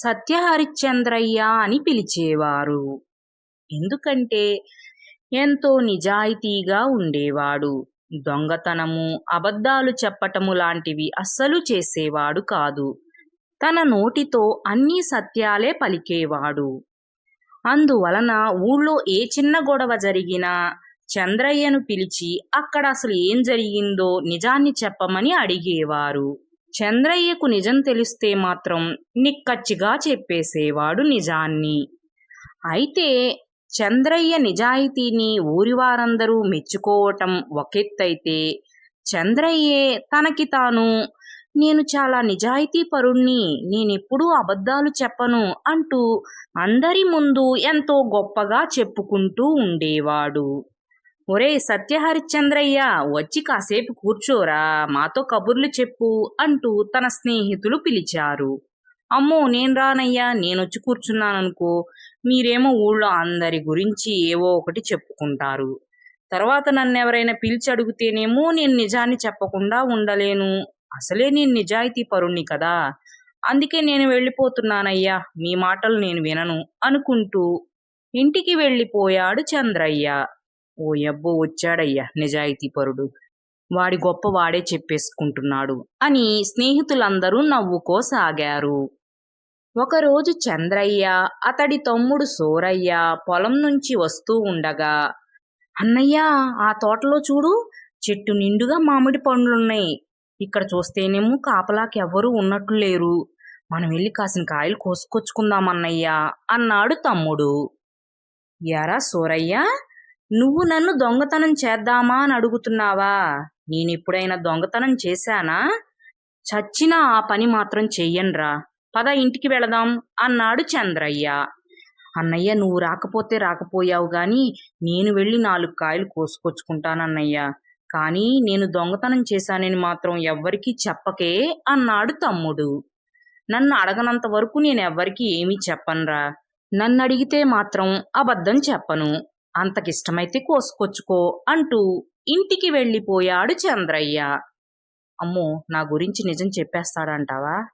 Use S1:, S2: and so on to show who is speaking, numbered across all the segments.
S1: సత్యహరిశ్చంద్రయ్య అని పిలిచేవారు. ఎందుకంటే ఎంతో నిజాయితీగా ఉండేవాడు. దొంగతనము అబద్ధాలు చెప్పటము లాంటివి అస్సలు చేసేవాడు కాదు. తన నోటితో అన్ని సత్యాలే పలికేవాడు. అందువలన ఊళ్ళో ఏ చిన్న గొడవ జరిగినా చంద్రయ్యను పిలిచి అక్కడ అసలు ఏం జరిగిందో నిజాన్ని చెప్పమని అడిగేవారు. చంద్రయ్యకు నిజం తెలిస్తే మాత్రం నిక్కచ్చిగా చెప్పేసేవాడు నిజాన్ని. అయితే చంద్రయ్య నిజాయితీని ఊరి వారందరూ మెచ్చుకోవటం ఒకెత్తైతే చంద్రయ్యే తనకి తాను నేను చాలా నిజాయితీ పరుణ్ణి నేనెప్పుడూ అబద్ధాలు చెప్పను అంటూ అందరి ముందు ఎంతో గొప్పగా చెప్పుకుంటూ ఉండేవాడు. ఒరే సత్యహరిశ్చంద్రయ్య వచ్చి కాసేపు కూర్చోరా మాతో కబుర్లు చెప్పు అంటూ తన స్నేహితులు పిలిచారు. అమ్మో నేను రానయ్యా నేనొచ్చి కూర్చున్నాననుకో మీరేమో ఊళ్ళో అందరి గురించి ఏవో ఒకటి చెప్పుకుంటారు. తర్వాత నన్ను ఎవరైనా పిలిచి అడిగితేనేమో నేను నిజాన్ని చెప్పకుండా ఉండలేను. అసలే నేను నిజాయితీ పరుణ్ణి కదా. అందుకే నేను వెళ్ళిపోతున్నానయ్యా మీ మాటలు నేను వినను అనుకుంటూ ఇంటికి వెళ్ళిపోయాడు చంద్రయ్య. ఓ యబ్బో వచ్చాడయ్యా నిజాయితీపరుడు వాడి గొప్ప వాడే చెప్పేసుకుంటున్నాడు అని స్నేహితులందరూ నవ్వుకోసాగారు. ఒకరోజు చంద్రయ్య అతడి తమ్ముడు సోరయ్య పొలం నుంచి వస్తూ ఉండగా అన్నయ్య ఆ తోటలో చూడు చెట్టు నిండుగా మామిడి పండ్లున్నాయి. ఇక్కడ చూస్తేనేమో కాపలాకి ఎవ్వరూ ఉన్నట్లు లేరు. మనం వెళ్ళి కాసిన కాయలు కోసుకొచ్చుకుందామన్నయ్యా అన్నాడు తమ్ముడు. ఎరా సోరయ్య నువ్వు నన్ను దొంగతనం చేద్దామా అని అడుగుతున్నావా? నేనెప్పుడైనా దొంగతనం చేశానా? చచ్చినా ఆ పని మాత్రం చెయ్యనురా. పద ఇంటికి వెళదాం అన్నాడు చంద్రయ్య. అన్నయ్య నువ్వు రాకపోతే రాకపోయావు గాని నేను వెళ్ళి నాలుగు కాయలు కోసుకొచ్చుకుంటానన్నయ్య కానీ నేను దొంగతనం చేశానని మాత్రం ఎవ్వరికీ చెప్పకే అన్నాడు తమ్ముడు. నన్ను అడగనంత వరకు నేను ఎవ్వరికీ ఏమీ చెప్పనురా. నన్ను అడిగితే మాత్రం అబద్ధం చెప్పను. అంతకిష్టమైతే కోసుకొచ్చుకో అంటూ ఇంటికి వెళ్ళిపోయాడు చంద్రయ్య. అమ్మో నా గురించి నిజం చెప్పేస్తాడంటావా?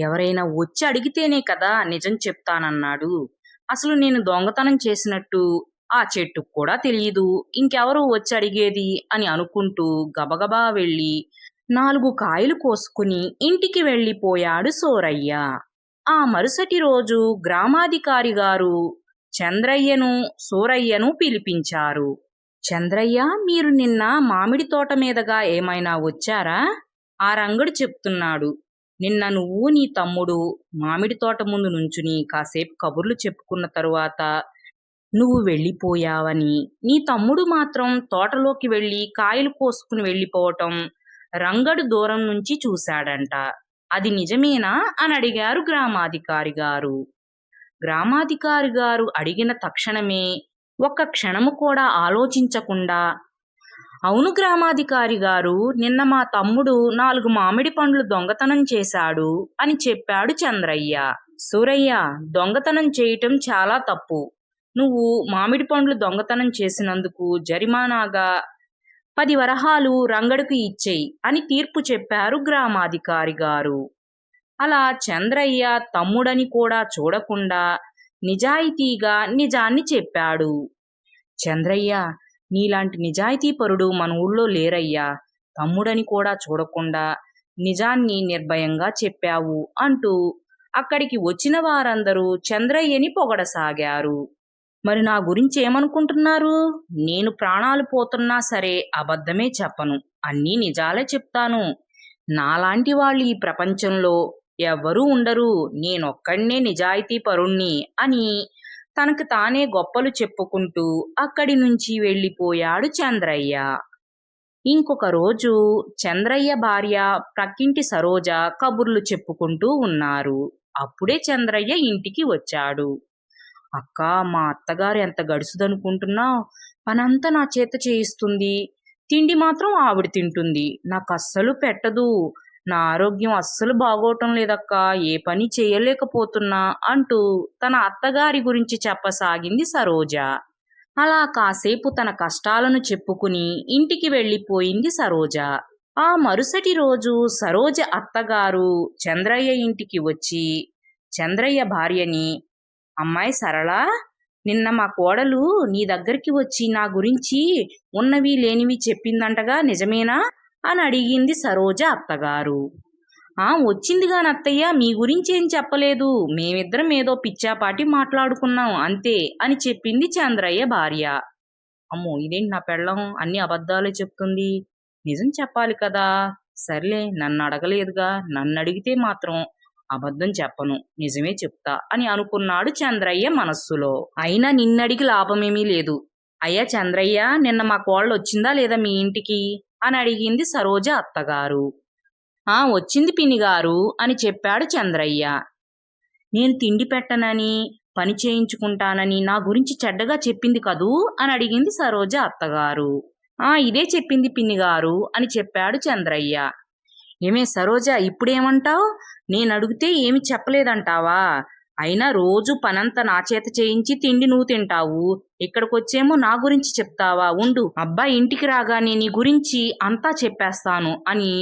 S1: ఎవరైనా వచ్చి అడిగితేనే కదా నిజం చెప్తానన్నాడు. అసలు నేను దొంగతనం చేసినట్టు ఆ చెట్టుకు కూడా తెలియదు ఇంకెవరు వచ్చి అడిగేది అని అనుకుంటూ గబగబా వెళ్ళి నాలుగు కాయలు కోసుకుని ఇంటికి వెళ్ళిపోయాడు సోరయ్య. ఆ మరుసటి రోజు గ్రామాధికారి గారు చంద్రయ్యను సూరయ్యను పిలిపించారు. చంద్రయ్య మీరు నిన్న మామిడి తోట మీదగా ఏమైనా వచ్చారా? ఆ రంగడు చెప్తున్నాడు. నిన్న నువ్వు నీ తమ్ముడు మామిడి తోట ముందు నుంచుని కాసేపు కబుర్లు చెప్పుకున్న తరువాత నువ్వు వెళ్ళిపోయావని నీ తమ్ముడు మాత్రం తోటలోకి వెళ్ళి కాయలు కోసుకుని వెళ్ళిపోవటం రంగడు దూరం నుంచి చూశాడంట. అది నిజమేనా? అని అడిగారు గ్రామాధికారి గారు. గ్రామాధికారి గారు అడిగిన తక్షణమే ఒక్క క్షణము కూడా ఆలోచించకుండా అవును గ్రామాధికారి గారు నిన్న మా తమ్ముడు నాలుగు మామిడి పండ్లు దొంగతనం చేశాడు అని చెప్పాడు చంద్రయ్య. సూరయ్య దొంగతనం చేయటం చాలా తప్పు. నువ్వు మామిడి పండ్లు దొంగతనం చేసినందుకు జరిమానాగా పది వరహాలు రంగడుకు ఇచ్చేయి అని తీర్పు చెప్పారు గ్రామాధికారి గారు అలా చంద్రయ్య తమ్ముడని కూడా చూడకుండా నిజాయితీగా నిజాన్ని చెప్పాడు. చంద్రయ్య నీలాంటి నిజాయితీపరుడు మన ఊళ్ళో లేరయ్యా. తమ్ముడని కూడా చూడకుండా నిజాన్ని నిర్భయంగా చెప్పావు అంటూ అక్కడికి వచ్చిన వారందరూ చంద్రయ్యని పొగడసాగారు. మరి నా గురించి ఏమనుకుంటున్నారు? నేను ప్రాణాలు పోతున్నా సరే అబద్ధమే చెప్పను. అన్నీ నిజాలే చెప్తాను. నాలాంటి వాళ్ళు ఈ ప్రపంచంలో ఎవ్వరూ ఉండరు. నేనొక్కడినే నిజాయితీ పరుణ్ణి అని తనకు తానే గొప్పలు చెప్పుకుంటూ అక్కడి నుంచి వెళ్ళిపోయాడు చంద్రయ్య. ఇంకొక రోజు చంద్రయ్య భార్య ప్రక్కింటి సరోజ కబుర్లు చెప్పుకుంటూ ఉన్నారు. అప్పుడే చంద్రయ్య ఇంటికి వచ్చాడు. అక్క మా అత్తగారు ఎంత గడుసుదనుకుంటున్నావు పనంతా నా చేత చేయిస్తుంది. తిండి మాత్రం ఆవిడ తింటుంది. నాకు అస్సలు పెట్టదు. నా ఆరోగ్యం అస్సలు బాగోటం లేదక్క ఏ పని చేయలేకపోతున్నా అంటూ తన అత్తగారి గురించి చెప్పసాగింది సరోజ. అలా కాసేపు తన కష్టాలను చెప్పుకుని ఇంటికి వెళ్ళిపోయింది సరోజ. ఆ మరుసటి రోజు సరోజ అత్తగారు చంద్రయ్య ఇంటికి వచ్చి చంద్రయ్య భార్యని అమ్మాయి సరళ నిన్న మా కోడలు నీ దగ్గరికి వచ్చి నా గురించి ఉన్నవి లేనివి చెప్పిందంటగా నిజమేనా? అని అడిగింది సరోజ అత్తగారు. ఆ వచ్చిందిగా అత్తయ్య మీ గురించి ఏం చెప్పలేదు. మేమిద్దరం ఏదో పిచ్చాపాటి మాట్లాడుకున్నాం అంతే అని చెప్పింది చంద్రయ్య భార్య. అమ్మో ఇదేంటి నా పెళ్ళం? అన్ని అబద్ధాలే చెప్తుంది. నిజం చెప్పాలి కదా. సర్లే నన్ను అడగలేదుగా. నన్ను అడిగితే మాత్రం అబద్ధం చెప్పను. నిజమే చెప్తా అని అనుకున్నాడు చంద్రయ్య మనస్సులో. అయినా నిన్నడిగి లాభమేమీ లేదు. అయ్యా చంద్రయ్య నిన్న మా కోళ్ళు వచ్చిందా లేదా మీ ఇంటికి? అని అడిగింది సరోజ అత్తగారు. ఆ వచ్చింది పినిగారు అని చెప్పాడు చంద్రయ్య. నేను తిండి పెట్టనని పని చేయించుకుంటానని నా గురించి చెడ్డగా చెప్పింది కదూ అని అడిగింది సరోజ అత్తగారు. ఆ ఇదే చెప్పింది పిన్నిగారు అని చెప్పాడు చంద్రయ్య. ఏమే సరోజ ఇప్పుడేమంటావు? నేను అడిగితే ఏమి చెప్పలేదంటావా? అయినా రోజు పనంతా నా చేత చేయించి తిండి నువ్వు తింటావు. ఇక్కడికొచ్చేమో నా గురించి చెప్తావా? ఉండు. అబ్బా ఇంటికి రాగానే నీ గురించి అంతా చెప్పేస్తాను అని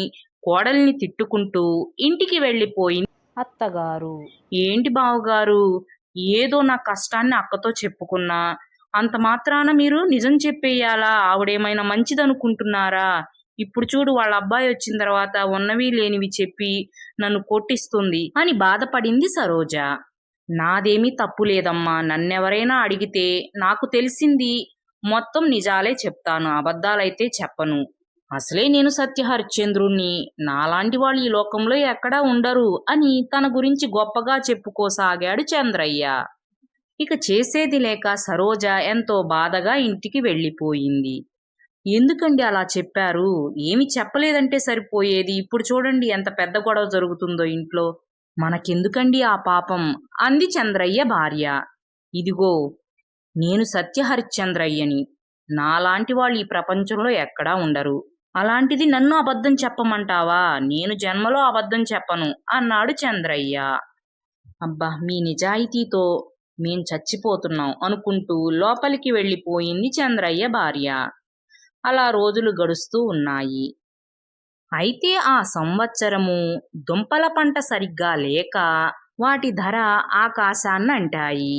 S1: కోడల్ని తిట్టుకుంటూ ఇంటికి వెళ్ళిపోయింది అత్తగారు. ఏంటి బావగారు? ఏదో నా కష్టాన్ని అక్కతో చెప్పుకున్నా. అంత మాత్రాన మీరు నిజం చెప్పేయాలా? ఆవిడేమైనా మంచిదనుకుంటున్నారా? ఇప్పుడు చూడు వాళ్ళ అబ్బాయి వచ్చిన తర్వాత ఉన్నవి లేనివి చెప్పి నన్ను కొట్టిస్తుంది అని బాధపడింది సరోజ. నాదేమీ తప్పు లేదమ్మా. నన్నెవరైనా అడిగితే నాకు తెలిసింది. మొత్తం నిజాలే చెప్తాను. అబద్ధాలైతే చెప్పను. అసలే నేను సత్యహరిశ్చంద్రుణ్ణి. నాలాంటి వాళ్ళు ఈ లోకంలో ఎక్కడా ఉండరు అని తన గురించి గొప్పగా చెప్పుకోసాగాడు చంద్రయ్య. ఇక చేసేది లేక సరోజ ఎంతో బాధగా ఇంటికి వెళ్ళిపోయింది. ఎందుకండి అలా చెప్పారు? ఏమి చెప్పలేదంటే సరిపోయేది. ఇప్పుడు చూడండి ఎంత పెద్ద గొడవ జరుగుతుందో ఇంట్లో. మనకెందుకండి ఆ పాపం? అంది చంద్రయ్య భార్య. ఇదిగో నేను సత్యహరిశ్చంద్రయ్యని. నాలాంటి వాళ్ళు ఈ ప్రపంచంలో ఎక్కడా ఉండరు. అలాంటిది నన్ను అబద్ధం చెప్పమంటావా? నేను జన్మలో అబద్ధం చెప్పను అన్నాడు చంద్రయ్య. అబ్బా మీ నిజాయితీతో మేం చచ్చిపోతున్నాం అనుకుంటూ లోపలికి వెళ్ళిపోయింది చంద్రయ్య భార్య. అలా రోజులు గడుస్తూ ఉన్నాయి. అయితే ఆ సంవత్సరము దుంపల పంట సరిగ్గా లేక వాటి ధర ఆకాశాన్ని అంటాయి.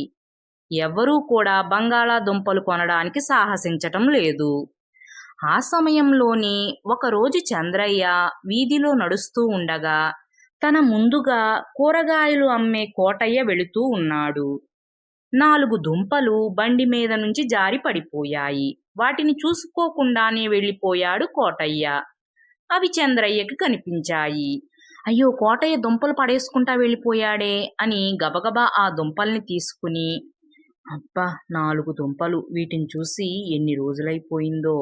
S1: ఎవ్వరూ కూడా బంగాళాదుంపలు కొనడానికి సాహసించటం లేదు. ఆ సమయంలోనే ఒకరోజు చంద్రయ్య వీధిలో నడుస్తూ ఉండగా తన ముందుగా కూరగాయలు అమ్మే కోటయ్య వెళుతూ ఉన్నాడు. నాలుగు దుంపలు బండి మీద నుంచి జారి పడిపోయాయి. వాటిని చూసుకోకుండానే వెళ్ళిపోయాడు కోటయ్య. అవి చంద్రయ్యకి కనిపించాయి. అయ్యో కోటయ్య దుంపలు పడేసుకుంటా వెళ్ళిపోయాడే అని గబగబా ఆ దుంపల్ని తీసుకుని అబ్బా నాలుగు దుంపలు వీటిని చూసి ఎన్ని రోజులైపోయిందో.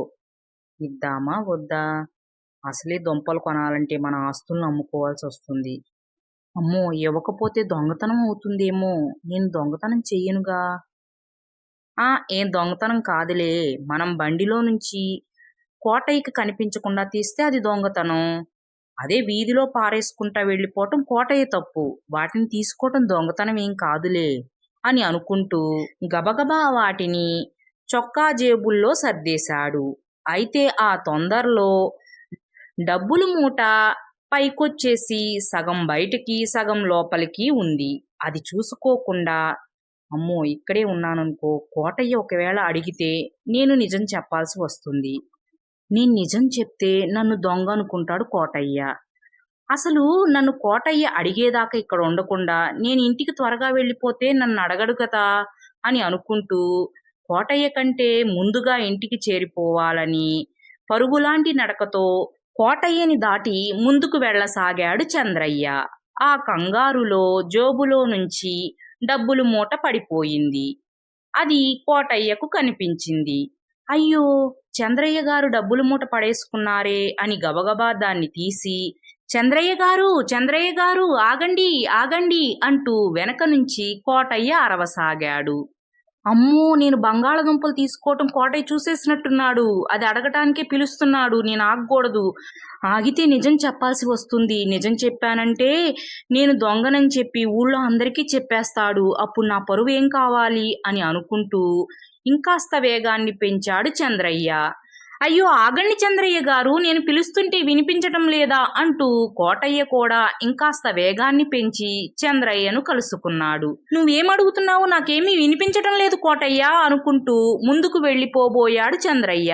S1: ఇద్దామా వద్దా? అసలే దుంపలు కొనాలంటే మన ఆస్తులను అమ్ముకోవాల్సి వస్తుంది. అమ్మో ఇవ్వకపోతే దొంగతనం అవుతుందేమో. నేను దొంగతనం చెయ్యనుగా. ఆ ఏం దొంగతనం కాదులే. మనం బండిలో నుంచి కోటయ్యకి కనిపించకుండా తీస్తే అది దొంగతనం. అదే వీధిలో పారేసుకుంటా వెళ్ళిపోవటం కోటయ్య తప్పు. వాటిని తీసుకోవటం దొంగతనం ఏం కాదులే అని అనుకుంటూ గబగబా వాటిని చొక్కా జేబుల్లో సర్దేశాడు. అయితే ఆ తొందరలో డబ్బులు మూట పైకొచ్చేసి సగం బయటికి సగం లోపలికి ఉంది. అది చూసుకోకుండా అమ్మో ఇక్కడే ఉన్నాననుకో కోటయ్య ఒకవేళ అడిగితే నేను నిజం చెప్పాల్సి వస్తుంది. నేను నిజం చెప్తే నన్ను దొంగ అనుకుంటాడు కోటయ్య. అసలు నన్ను కోటయ్య అడిగేదాకా ఇక్కడ ఉండకుండా నేను ఇంటికి త్వరగా వెళ్ళిపోతే నన్ను అడగడు కదా అని అనుకుంటూ కోటయ్య కంటే ముందుగా ఇంటికి చేరిపోవాలని పరుగులాంటి నడకతో కోటయ్యని దాటి ముందుకు వెళ్ళసాగాడు చంద్రయ్య. ఆ కంగారులో జోబులో నుంచి డబ్బులు మూట పడిపోయింది. అది కోటయ్యకు కనిపించింది. అయ్యో చంద్రయ్య గారు డబ్బులు మూట పడేసుకున్నారే అని గబగబా దాన్ని తీసి చంద్రయ్య గారు చంద్రయ్య గారు ఆగండి ఆగండి అంటూ వెనక నుంచి కోటయ్య అరవసాగాడు. అమ్మో నేను బంగాళదుంపలు తీసుకోవటం కోటయ్య చూసేసినట్టున్నాడు. అది అడగటానికే పిలుస్తున్నాడు. నేను ఆగకూడదు. ఆగితే నిజం చెప్పాల్సి వస్తుంది. నిజం చెప్పానంటే నేను దొంగనని చెప్పి ఊళ్ళో అందరికీ చెప్పేస్తాడు. అప్పుడు నా పరువు ఏం కావాలి అని అనుకుంటూ ఇంకాస్త వేగాన్ని పెంచాడు చంద్రయ్య. అయ్యో ఆగండి చంద్రయ్య గారు నేను పిలుస్తుంటే వినిపించటం లేదా అంటూ కోటయ్య కూడా ఇంకాస్త వేగాన్ని పెంచి చంద్రయ్యను కలుసుకున్నాడు. నువ్వేమడుగుతున్నావు? నాకేమీ వినిపించటం లేదు కోటయ్య అనుకుంటూ ముందుకు వెళ్ళిపోబోయాడు చంద్రయ్య.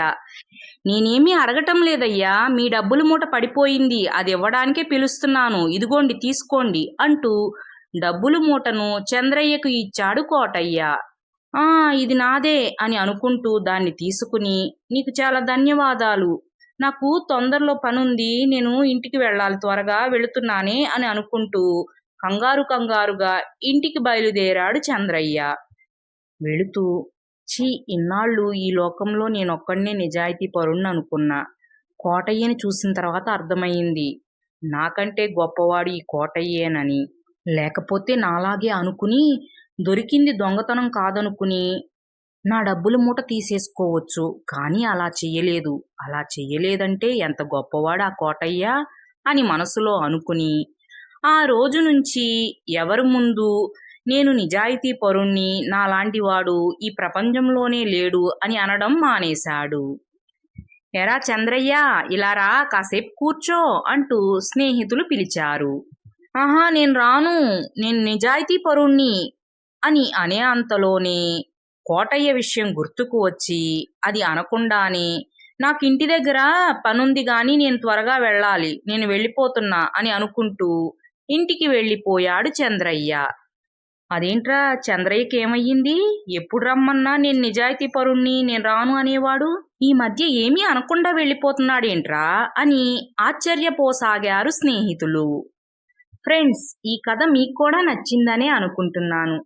S1: నేనేమీ అడగటం లేదయ్యా మీ డబ్బుల మూట పడిపోయింది అది ఇవ్వడానికే పిలుస్తున్నాను ఇదిగోండి తీసుకోండి అంటూ డబ్బులు మూటను చంద్రయ్యకు ఇచ్చాడు కోటయ్య. ఆ ఇది నాదే అని అనుకుంటూ దాన్ని తీసుకుని నీకు చాలా ధన్యవాదాలు. నాకు తొందరలో పనుంది. నేను ఇంటికి వెళ్ళాలి. త్వరగా వెళుతున్నానే అని అనుకుంటూ కంగారు కంగారుగా ఇంటికి బయలుదేరాడు చంద్రయ్య. వెళుతూ ఛీ ఇన్నాళ్ళు ఈ లోకంలో నేనొక్కడినే నిజాయితీ పరుణ్ణి అనుకున్నా. కోటయ్యని చూసిన తర్వాత అర్థమయ్యింది నాకంటే గొప్పవాడు ఈ కోటయ్యేనని. లేకపోతే నాలాగే అనుకుని దొరికింది దొంగతనం కాదనుకుని నా డబ్బుల మూట తీసేసుకోవచ్చు. కానీ అలా చెయ్యలేదు. అలా చెయ్యలేదంటే ఎంత గొప్పవాడు ఆ కోటయ్య? అని మనసులో అనుకుని ఆ రోజు నుంచి ఎవరి ముందు నేను నిజాయితీ పరుణ్ణి నాలాంటి వాడు ఈ ప్రపంచంలోనే లేడు అని అనడం మానేశాడు. ఎరా చంద్రయ్య ఇలా రా కాసేపు కూర్చో అంటూ స్నేహితులు పిలిచారు. ఆహా నేను రాను. నేను నిజాయితీ పరుణ్ణి. అని అనే అంతలోనే కోటయ్య విషయం గుర్తుకు వచ్చి అది అనకుండానే నాకు ఇంటి దగ్గర పనుంది గాని నేను త్వరగా వెళ్ళాలి నేను వెళ్ళిపోతున్నా అని అనుకుంటూ ఇంటికి వెళ్ళిపోయాడు చంద్రయ్య. అదేంట్రా చంద్రయ్యకి ఏమయ్యింది ఎప్పుడు రమ్మన్నా నేను నిజాయితీ పరుణ్ణి నేను రాను అనేవాడు? ఈ మధ్య ఏమీ అనకుండా వెళ్ళిపోతున్నాడేంట్రా? అని ఆశ్చర్యపోసాగారు స్నేహితులు. ఫ్రెండ్స్ ఈ కథ మీకు కూడా నచ్చిందనే అనుకుంటున్నాను.